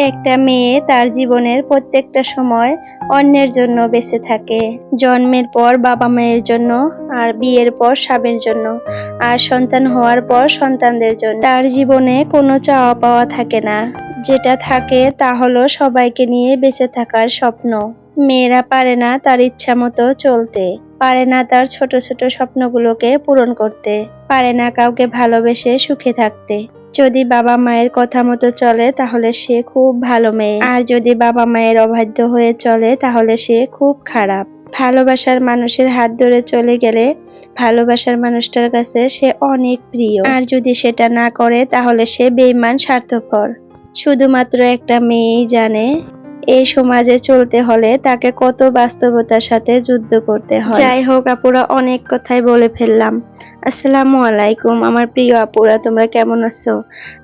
একটা মেয়ে তার জীবনের প্রত্যেকটা সময় অন্যের জন্য বেঁচে থাকে। জন্মের পর বাবা মায়ের জন্য আর বিয়ের পর স্বামীর জন্য। আর সন্তান হওয়ার পর সন্তানদের জন্য। তার জীবনে কোনো চাওয়া পাওয়া থাকে না। যেটা থাকে তা হলো সবাইকে নিয়ে বেঁচে থাকার স্বপ্ন। মেয়েরা পারে না তার ইচ্ছা মতো চলতে। পারে না তার ছোট ছোট স্বপ্নগুলোকে পূরণ করতে। পারে না কাউকে ভালোবেসে সুখে থাকতে। যদি বাবা মায়ের কথা মতো চলে, তাহলে সে খুব ভালো মেয়ে। আর যদি বাবা মায়ের অবাধ্য হয়ে চলে, তাহলে সে খুব খারাপ। ভালোবাসার মানুষের হাত ধরে চলে গেলে ভালোবাসার মানুষটার কাছে সে অনেক প্রিয়। আর যদি সেটা না করে, তাহলে সে বেইমান স্বার্থপর। শুধুমাত্র একটা মেয়েই জানে, এই সমাজে চলতে হলে তাকে কত বাস্তবতার সাথে যুদ্ধ করতে হয়। যাই হোক, আপুরা, অনেক কথাই বলে ফেললাম। আসসালামু আলাইকুম, আমার প্রিয় আপুরা, তোমরা কেমন আছো?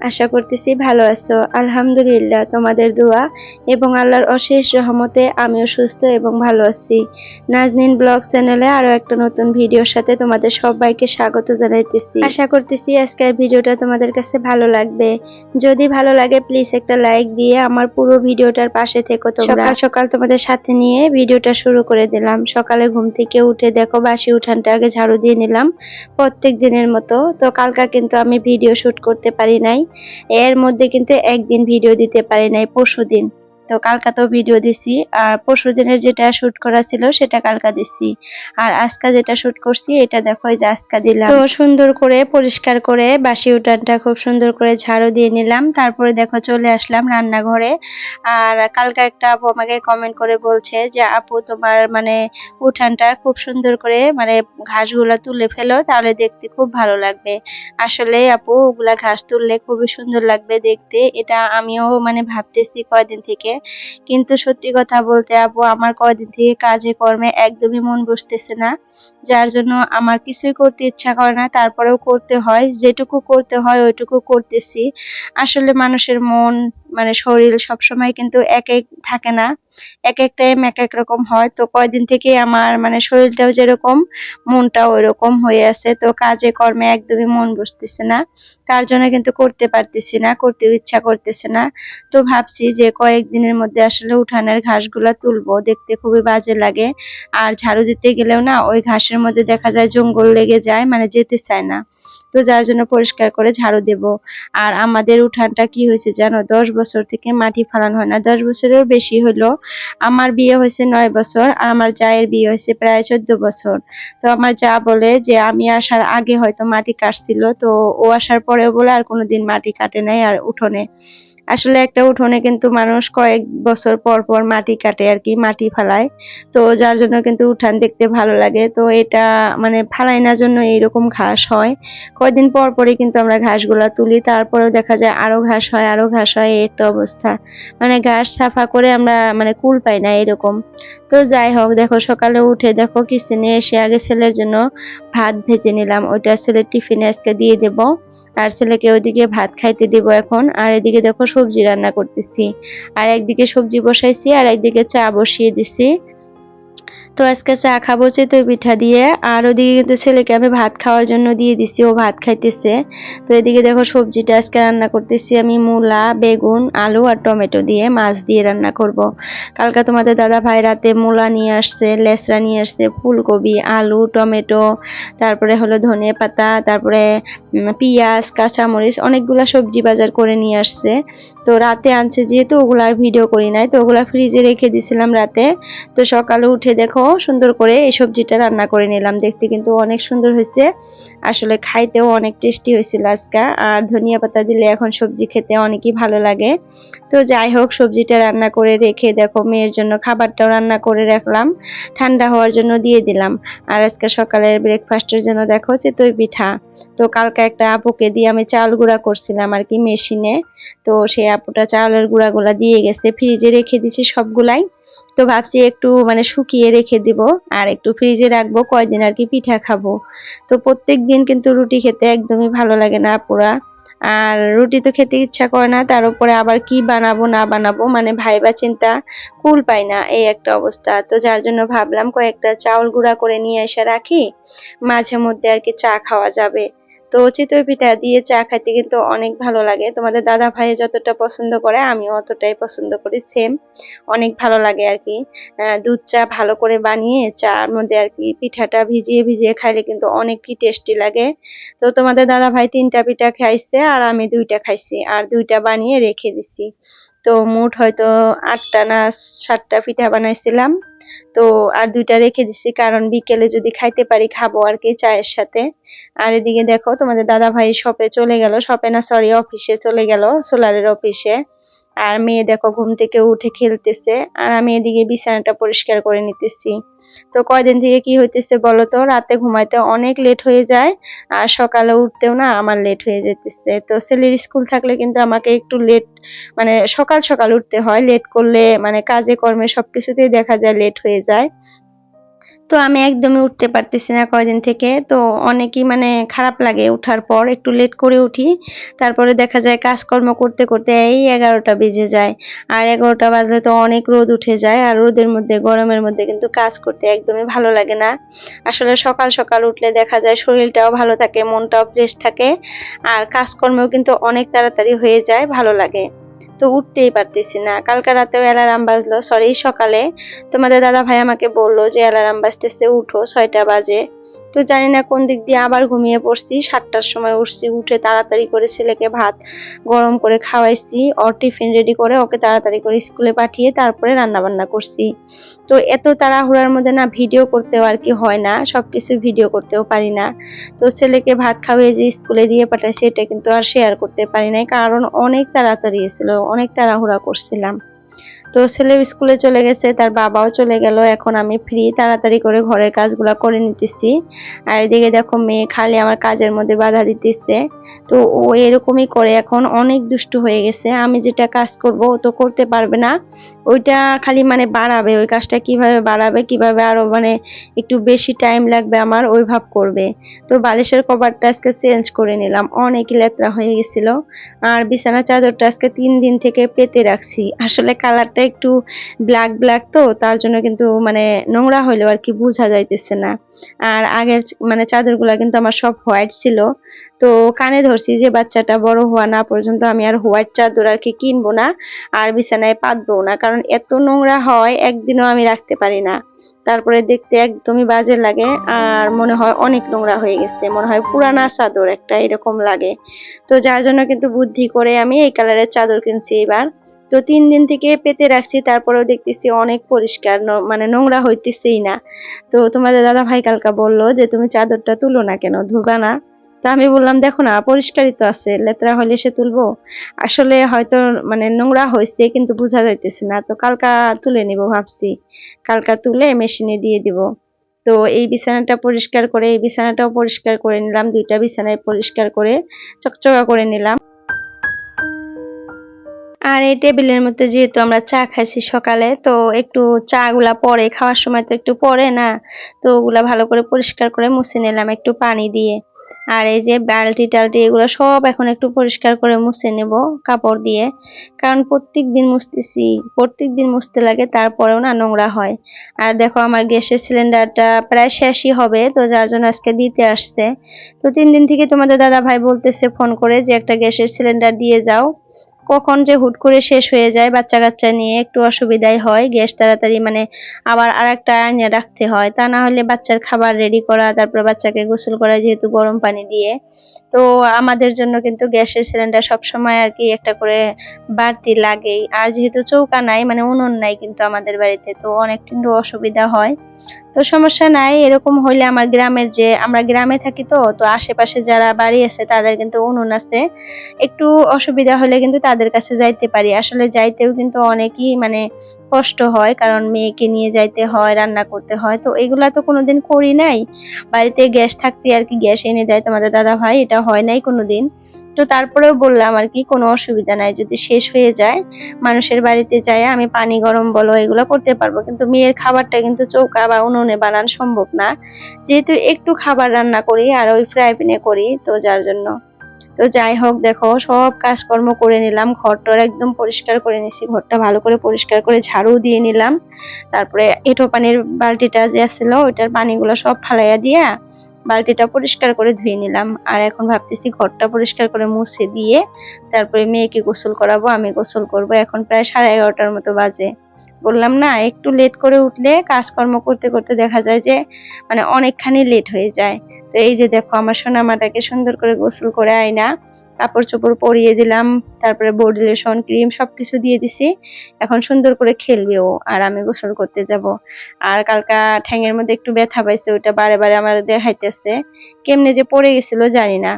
আশা করতেছি ভালো আছো। আলহামদুলিল্লাহ, তোমাদের দোয়া এবং আল্লাহর অশেষ রহমতে আমিও সুস্থ এবং ভালো আছি। নাজনিন ব্লগ চ্যানেলে আরও একটা নতুন ভিডিওর সাথে তোমাদের সবাইকে স্বাগত জানাইতেছি। আশা করতেছি আজকের ভিডিওটা তোমাদের কাছে ভালো লাগবে। যদি ভালো লাগে প্লিজ একটা লাইক দিয়ে আমার পুরো ভিডিওটার পাশে থেকো তোমরা। সকাল তোমাদের সাথে নিয়ে ভিডিওটা শুরু করে দিলাম। সকালে ঘুম থেকে উঠে দেখো, বাসি উঠানটা আগে ঝাড়ু দিয়ে নিলাম। প্রত্যেক দিনের মতো। তো কালকা কিন্তু আমি ভিডিও শ্যুট করতে পারি নাই। এর মধ্যে কিন্তু একদিন ভিডিও দিতে পারি নাই পরশু দিন তো কালকা তো ভিডিও দিছি। আর পরশু দিনের যেটা শুট করা ছিল, সেটা কালকা দিছি। আর আজকা যেটা শুট করছি, এটা দেখো যে আজকা দিলাম। তো সুন্দর করে, পরিষ্কার করে বাসি উঠানটা খুব সুন্দর করে ঝাড়ু দিয়ে নিলাম। তারপরে দেখো, চলে আসলাম রান্নাঘরে। আর কালকা একটা আপু আমাকে কমেন্ট করে বলছে যে, আপু, তোমার মানে উঠানটা খুব সুন্দর করে মানে ঘাসগুলা তুলে ফেলো, তাহলে দেখতে খুব ভালো লাগবে। আসলে আপু, ওগুলা ঘাস তুললে খুবই সুন্দর লাগবে দেখতে। এটা আমিও মানে ভাবতেছি কয়দিন থেকে। কিন্তু সত্যি কথা বলতে আপু, আমার কয়দিন থেকে কাজে কর্মে একদমই মন বসতেছে না। যার জন্য আমার কিছুই করতে ইচ্ছা করে না, তারপরেও করতে হয়, যেটুকু করতে হয় ওইটুকু করতেছি। আসলে মানুষের মন মানে শরীর সবসময় কিন্তু এক এক থাকে না, এক এক টাইম এক এক রকম হয়। তো কয়দিন থেকে আমার মানে শরীরটাও যেরকম, মনটাও ওইরকম হয়ে আছে। তো কাজে কর্মে একদমই মন বসতেছে না। তার জন্য কিন্তু করতে পারতেছি না, করতেও ইচ্ছা করতেছে না। তো ভাবছি যে কয়েকদিনের মধ্যে আসলে উঠানের ঘাসগুলা তুলবো, দেখতে খুবই বাজে লাগে। আর ঝাড়ু দিতে গেলেও না, ওই ঘাসের মধ্যে দেখা যায় জঙ্গল লেগে যায় মানে যেতে চায় না। তো যার জন্য পরিষ্কার করে ঝাড়ু দেব। আর আমাদের উঠানটা কি হয়েছে জানো? দশ বছর থেকে মাটি ফালানো হয় না। দশ বছরেরও বেশি হলো। আমার বিয়ে হয়েছে নয় বছর, আর আমার জায়ের বিয়ে হয়েছে প্রায় চোদ্দ বছর। তো আমার যা বলে যে, আমি আসার আগে হয়তো মাটি কাটছিল, তো ও আসার পরেও বলে আর কোনোদিন মাটি কাটে নাই আর উঠোনে। আসলে একটা উঠোনে কিন্তু মানুষ কয়েক বছর পর পর মাটি কাটে আর কি, মাটি ফালায়। তো যার জন্য কিন্তু উঠান দেখতে ভালো লাগে। তো এটা মানে ফালাই না জন্য এইরকম ঘাস হয়। কয়দিন পর পরই কিন্তু আমরা ঘাসগুলা তুলি। তারপরেও দেখা যায় আরও ঘাস হয়, আরও ঘাস হয় একটা অবস্থা। মানে ঘাস সাফা করে আমরা মানে কুল পাই না এরকম। তো যাই হোক, দেখো সকালে উঠে দেখো কিচেনে এসে আগে ছেলের জন্য ভাত ভেজে নিলাম। ওইটা ছেলের টিফিনে আজকে দিয়ে দেব। আর ছেলেকে ওইদিকে ভাত খাইতে দিব এখন। আর এদিকে দেখো সবজি রান্না করতেছি। আর একদিকে সবজি বসাইছি আর একদিকে চা বসিয়ে দিছি। তো আজকে চা খাব চিতই পিঠা দিয়ে। আর ওদিকে কিন্তু ছেলেকে আমি ভাত খাওয়ার জন্য দিয়ে দিছি, ও ভাত খাইতেছে। তো এদিকে দেখো সবজিটা আজকে রান্না করতেছি আমি, মূলা, বেগুন, আলু আর টমেটো দিয়ে মাছ দিয়ে রান্না করব। কালকে তোমাদের দাদা ভাই রাতে মূলা নিয়ে আসছে লেসরা নিয়ে আসছে, ফুলকপি, আলু, টমেটো, তারপরে হলো ধনে পাতা, তারপরে পেঁয়াজ, কাঁচামরিচ, অনেকগুলা সবজি বাজার করে নিয়ে আসছে। তো রাতে আনছে যেহেতু, ওগুলো আর ভিডিও করি নাই, তো ওগুলা ফ্রিজে রেখে দিছিলাম রাতে। তো সকালে উঠে দেখো সুন্দর করে এই সবজিটা রান্না করে নিলাম। দেখতে কিন্তু অনেক সুন্দর হয়েছে। আসলে খাইতেও অনেক টেস্টি হয়েছিল আজকে। আর ধনিয়া পাতা দিলে এখন সবজি খেতে অনেকই ভালো লাগে। তো যাই হোক, সবজিটা রান্না করে রেখে দেখো, মেয়ের জন্য খাবারটাও রান্না করে রাখলাম। ঠান্ডা হওয়ার জন্য দিয়ে দিলাম। আর আজকে সকালের ব্রেকফাস্টের জন্য দেখো চিতই পিঠা। তো কালকে একটা আপুকে দিয়ে আমি চাল গুঁড়া করছিলাম আর কি মেশিনে। তো সেই আপুটা চালের গুঁড়াগুলা দিয়ে গেছে, ফ্রিজে রেখে দিছি সবগুলাই। তো ভাবছি একটু মানে শুকিয়ে রেখে দিব আর একটু ফ্রিজে রাখব, কয়দিন আর কি পিঠা খাব। তো প্রত্যেক দিন কিন্তু রুটি খেতে একদমই ভালো লাগে না পুরা আর রুটি তো খেতে ইচ্ছা করে না, তার উপরে আবার কি বানাবো, না বানাবো মানে ভাইবা চিন্তা কুল পাই না এই একটা অবস্থা। তো যার জন্য ভাবলাম কয়েকটা চাউল গুঁড়া করে নিয়ে এসে রাখি, মাঝে মধ্যে আর কি চা খাওয়া যাবে। তো চিতই পিঠা দিয়ে চা খাইতে কিন্তু অনেক ভালো লাগে। তোমাদের দাদা ভাই যতটা পছন্দ করে, আমিও অতটাই পছন্দ করি সেম অনেক ভালো লাগে আর কি। দুধ চা ভালো করে বানিয়ে চার মধ্যে আর কি পিঠাটা ভিজিয়ে ভিজিয়ে খাইলে কিন্তু অনেকই টেস্টি লাগে। তো তোমাদের দাদা ভাই তিনটা পিঠা খাইছে আর আমি দুইটা খাইছি, আর দুইটা বানিয়ে রেখে দিছি। তো মোট হয়তো আটটা না সাতটা পিঠা বানাইছিলাম। তো আর দুইটা রেখে দিছি, কারণ বিকেলে যদি খাইতে পারি খাব আর কি চায়ের সাথে। আর এদিকে দেখো তোমাদের দাদা ভাই শপে চলে গেল। শপে না সরি অফিসে চলে গেল সোলারের অফিসে আর মেয়ে দেখো ঘুম থেকে উঠে খেলতেছে। আর আমি এদিকে বিছানাটা পরিষ্কার করে নিতেছি। তো কয়দিন থেকে কি হইতেছে বলো তো? রাতে ঘুমাইতে অনেক লেট হয়ে যায়, আর সকালে উঠতেও না আমার লেট হয়ে যেতেছে। তো ছেলের স্কুল থাকলে কিন্তু আমাকে একটু লেট মানে সকাল সকাল উঠতে হয়। লেট করলে মানে কাজে কর্মে সবকিছুতেই দেখা যায় লেট হয়ে যায়। তো আমি একদমই উঠতে পারতেছি না কয়দিন থেকে। তো অনেকই মানে খারাপ লাগে ওঠার পর, একটু লেট করে উঠি। তারপরে দেখা যায় কাজকর্ম করতে করতে এই এগারোটা বেজে যায়। আর এগারোটা বাজলে তো অনেক রোদ উঠে যায় আর রোদের মধ্যে, গরমের মধ্যে কিন্তু কাজ করতে একদমই ভালো লাগে না। আসলে সকাল সকাল উঠলে দেখা যায় শরীরটাও ভালো থাকে, মনটাও ফ্রেশ থাকে। আর কাজকর্মও কিন্তু অনেক তাড়াতাড়ি হয়ে যায়, ভালো লাগে। তো উঠতেই পারতেছি না। কালকে রাতেও অ্যালার্ম বাজলো সরি সকালে। তোমাদের দাদা ভাই আমাকে বলল যে, অ্যালার্ম বাজতেছে, উঠো, ছয়টা বাজে। তো জানি না কোন দিক দিয়ে আবার ঘুমিয়ে পড়ছি। সাতটার সময় উঠছি, উঠে তাড়াতাড়ি করে ছেলেকে ভাত গরম করে খাওয়াইছি, ওর টিফিন রেডি করে ওকে তাড়াতাড়ি করে স্কুলে পাঠিয়ে তারপরে রান্না বান্না করছি। তো এত তাড়াহুড়ার মধ্যে না ভিডিও করতেও আর কি হয় না, সবকিছু ভিডিও করতেও পারি না। তো ছেলেকে ভাত খাওয়িয়ে যে স্কুলে দিয়ে পাঠাইছি, এটা কিন্তু আর শেয়ার করতে পারি নাই, কারণ অনেক তাড়াতাড়ি ছিল অনেক তাড়াহুড়া করছিলাম। তো ছেলে স্কুলে চলে গেছে, তার বাবাও চলে গেল, এখন আমি ফ্রি তাড়াতাড়ি করে ঘরের কাজগুলো করে নিতেছি। আর এদিকে দেখো মেয়ে খালি আমার কাজের মধ্যে বাধা দিতেছে। তো ও এরকমই করে, এখন অনেক দুষ্টু হয়ে গেছে। আমি যেটা কাজ করব ও তো করতে পারবে না। ওইটা খালি মানে বাড়াবে, ওই কাজটা কীভাবে বাড়াবে, কীভাবে আরও মানে একটু বেশি টাইম লাগবে আমার, ওই ভাব করবে। তো বালিশের কভারটা আজকে চেঞ্জ করে নিলাম, অনেক লেত্রা হয়ে গেছিল। আর বিছানা চাদরটা আজকে তিন দিন থেকে পেতে রাখছি। আসলে কালারটা একটু ব্ল্যাক ব্ল্যাক তো, তার জন্য কিন্তু মানে নোংরা হলেও আর কি বোঝা যাইতেছে না। আর আগের মানে চাদরগুলো কিন্তু আমার সব হোয়াইট ছিল। তো কানে ধরছি যে বাচ্চাটা বড় হওয়া না পর্যন্ত আমি আর হোয়াইট চাদর আর কি কিনবো না, আর বিছানায় পাতবো না। কারণ এত নোংরা হয়, একদিনও আমি রাখতে পারি না। তারপরে দেখতে একদমই বাজে লাগে, আর মনে হয় অনেক নোংরা হয়ে গেছে। মনে হয় পুরানা চাদর একটা এরকম লাগে। তো যার জন্য কিন্তু বুদ্ধি করে আমি এই কালারের চাদর কিনছি এবার। তো তিন দিন থেকে পেতে রাখছি, তারপরেও দেখতেছি অনেক পরিষ্কার মানে নোংরা হইতেছেই না। তো তোমাদের দাদা ভাই কালকা বলল যে, তুমি চাদরটা তুলো না কেন? ধুবা না? তো আমি বললাম, দেখো না, পরিষ্কারই তো আছে, লেত্রা হলে সে তুলবো। আসলে হয়তো মানে নোংরা হয়েছে কিন্তু বোঝা যাইতেছে না। তো কালকা তুলে নিব ভাবছি। কালকা তুলে মেশিনে দিয়ে দিব। তো এই বিছানাটা পরিষ্কার করে, এই বিছানাটাও পরিষ্কার করে নিলাম, দুইটা বিছানায় পরিষ্কার করে, চকচকা করে নিলাম। আর এই টেবিলের মধ্যে যেহেতু আমরা চা খাইছি সকালে, তো একটু চা গুলা পরে, খাওয়ার সময় তো একটু পরে না, তো ওগুলা ভালো করে পরিষ্কার করে মুছে নিলাম একটু পানি দিয়ে। আর এই যে বালতি টালটি এগুলো সব এখন একটু পরিষ্কার করে মুছে নেব কাপড় দিয়ে। কারণ প্রত্যেক দিন মুছতেছি প্রত্যেক দিন মুছতে লাগে, তারপরেও না নোংরা হয়। আর দেখো আমার গ্যাসের সিলিন্ডারটা প্রায় শেষই হবে, তো যার জন্য আজকে দিতে আসছে। তো তিন দিন থেকে তোমাদের দাদা ভাই বলতেছে ফোন করে যে একটা গ্যাসের সিলিন্ডার দিয়ে যাও। কখন যে হুট করে শেষ হয়ে যায় বাচ্চা কাচ্চা নিয়ে একটু অসুবিধাই হয়, গ্যাস তাড়াতাড়ি মানে আবার আর একটা আনিয়ে রাখতে হয়। তা না হলে বাচ্চার খাবার রেডি করা, তারপর বাচ্চাকে গোসল করা যেহেতু গরম পানি দিয়ে। তো আমাদের জন্য কিন্তু গ্যাসের সিলিন্ডার সব সময় আর কি একটা করে বাড়তি লাগেই। আর যেহেতু চৌকা নাই মানে উনুন নাই কিন্তু আমাদের বাড়িতে, তো অনেক কিন্তু অসুবিধা হয়। তো সমস্যা নাই, এরকম হইলে আমার গ্রামের যে, আমরা গ্রামে থাকি তো তো আশেপাশে যারা বাড়ি আছে তাদের কিন্তু উনুন আছে। একটু অসুবিধা হলে কিন্তু তাদের কাছে যাইতে পারি। আসলে যাইতেও কিন্তু অনেকই মানে কষ্ট হয়, কারণ মেয়েকে নিয়ে যাইতে হয়, রান্না করতে হয়। তো এগুলা তো কোনোদিন করি নাই। বাড়িতে গ্যাস থাকতে আর কি গ্যাস এনে দেয় তোমাদের দাদা ভাই, এটা হয় নাই কোনোদিন। তো তারপরেও বললাম আর কি, কোনো অসুবিধা নাই, যদি শেষ হয়ে যায়, মানুষের বাড়িতে যায় আমি পানি গরম বলো, এগুলো করতে পারব। কিন্তু মেয়ের খাবারটা কিন্তু চৌকা বা উনুনে বানানো সম্ভব না। যেহেতু একটু খাবার রান্না করি আর ওই ফ্রাই প্যানে করি, তো যার জন্য। তো যাই হোক, দেখো, সব কাজকর্ম করে নিলাম, ঘরটার একদম পরিষ্কার করে নিছি, ঘরটা ভালো করে পরিষ্কার করে ঝাড়ু দিয়ে নিলাম। তারপরে এঁটো পানির বালতিটা যে ছিল ওইটার পানিগুলো সব ফালাইয়া দিয়া বালতিটা পরিষ্কার করে ধুয়ে নিলাম। আর এখন ভাবতেছি ঘরটা পরিষ্কার করে মুছে দিয়ে তারপরে মেয়েকে গোসল করাবো, আমি গোসল করব। এখন প্রায় সাড়ে এগারোটার মতো বাজে। বললাম, না, একটু লেট করে উঠলে কাজকর্ম করতে করতে দেখা যায় যে মানে অনেকখানি লেট হয়ে যায়। তো এই যে দেখো, আমার সোনামাটাকে সুন্দর করে গোসল করে আয়না কাপড় চোপড় পরিয়ে দিলাম, তারপরে বডি লোশন ক্রিম সবকিছু দিয়ে দিছি। এখন সুন্দর করে খেলবে ও, আর আমি গোসল করতে যাব। আর কালকা ঠ্যাঙের মধ্যে একটু ব্যথা পাইছে ওটা বারে বারে আমার দেখাইতেছে। কেমনে যে পড়ে গেছিল জানি না।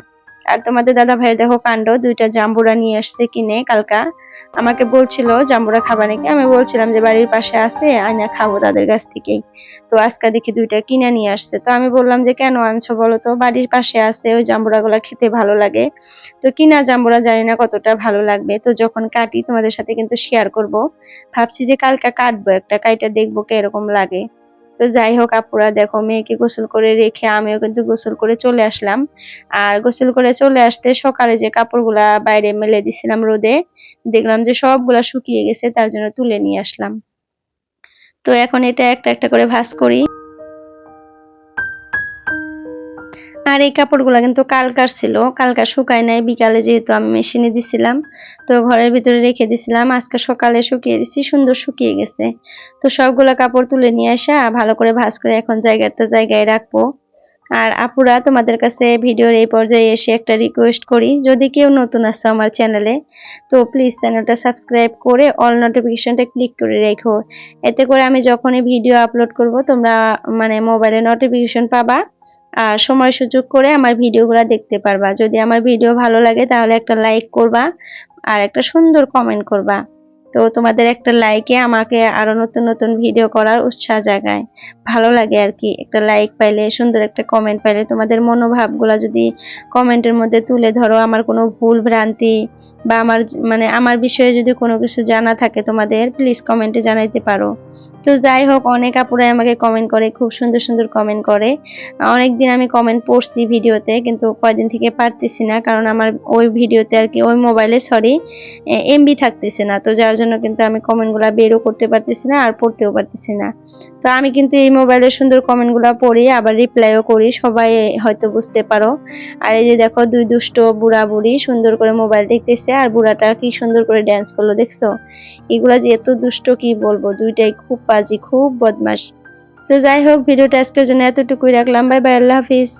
আর তোমাদের দাদা ভাইয়ের দেখো কাণ্ড, দুইটা জাম্বুরা নিয়ে আসছে কিনে কালকা। আমাকে বলছিল, জাম্বুরা খাবা নাকি? আমি বলছিলাম যে, বাড়ির পাশে আছে আয়না খাব তাদের কাছ থেকেই। তো আজকে দেখি দুইটা কিনে নিয়ে আসছে। তো আমি বললাম যে, কেন আনছো বলো তো? বাড়ির পাশে আছে, ওই জাম্বুরা গুলা খেতে ভালো লাগে। তো কিনা জাম্বুরা জানি না কতটা ভালো লাগবে। তো যখন কাটি, তোমাদের সাথে কিন্তু শেয়ার করব। ভাবছি যে, কালকা কাটবো একটা, কাইটা দেখব কীরকম লাগে। তো যাই হোক আপুরা, দেখো মেয়েকে গোসল করে রেখে আমিও কিন্তু গোসল করে চলে আসলাম। আর গোসল করে চলে আসতে সকালে যে কাপড়গুলা বাইরে মেলে দিছিলাম রোদে, দেখলাম যে সবগুলা শুকিয়ে গেছে, তার জন্য তুলে নিয়ে আসলাম। তো এখন এটা একটা একটা করে ভাঁজ করি। আর এই কাপড়গুলো কিন্তু কালকার ছিল। কালকা শুকায় নাই, বিকালে যেহেতু আমি মেশিনে দিছিলাম, তো ঘরের ভিতরে রেখে দিছিলাম। আজকে সকালে শুকিয়ে দিছি, সুন্দর শুকিয়ে গেছে। তো সবগুলো কাপড় তুলে নিয়ে আসা ভালো করে ভাঁজ করে এখন জায়গাটা জায়গায় রাখব। আর আপুরা, তোমাদের কাছে ভিডিওর এই পর্যায়ে এসে একটা রিকোয়েস্ট করি। যদি কেউ নতুন আসছো আমার চ্যানেলে তো প্লিজ চ্যানেলটা সাবস্ক্রাইব করে অল নোটিফিকেশনটা ক্লিক করে রেখো। এতে করে আমি যখনই ভিডিও আপলোড করব, তোমরা মানে মোবাইলে নোটিফিকেশন পাবা। সময় সুযোগ করে আমার ভিডিওগুলো দেখতে পারবা। যদি আমার ভিডিও ভালো লাগে তাহলে একটা লাইক করবা আর একটা সুন্দর কমেন্ট করবা। তো তোমাদের একটা লাইকে আমাকে আরও নতুন নতুন ভিডিও করার উৎসাহ জাগায়। ভালো লাগে আর কি, একটা লাইক পাইলে, সুন্দর একটা কমেন্ট পাইলে তোমাদের মনোভাবগুলো যদি কমেন্টের মধ্যে তুলে ধরো, আমার কোনো ভুল ভ্রান্তি বা আমার মানে আমার বিষয়ে যদি কোনো কিছু জানা থাকে তোমাদের প্লিজ কমেন্টে জানাইতে পারো। তো যাই হোক, অনেক আপুরাই আমাকে কমেন্ট করে, খুব সুন্দর সুন্দর কমেন্ট করে। অনেকদিন আমি কমেন্ট পড়ছি ভিডিওতে কিন্তু কয়দিন থেকে পারতেছি না, কারণ আমার ওই ভিডিওতে আর কি, ওই মোবাইলে সরি এমবি থাকতেছে না। তো যার জন্য কিন্তু আমি কমেন্টগুলো বেরও করতে পারতেছি না আর পড়তেও পারতেছি না। তো আমি কিন্তু এই মোবাইলে সুন্দর কমেন্টগুলো পড়ি আবার রিপ্লাইও করি, সবাই হয়তো বুঝতে পারো। আর এই যে দেখো, দুই দুষ্ট বুড়া বুড়ি সুন্দর করে মোবাইল দেখতেছে, আর বুড়াটা কি সুন্দর করে ড্যান্স করল দেখছ? এগুলা যে এত দুষ্ট, কি বলব? দুইটাই খুব পাজি খুব বদমাশ। তো যাই হোক, ভিডিওটা আজকের জন্য এতটুকুই রাখলাম। বাই বাই, আল্লাহ হাফিজ।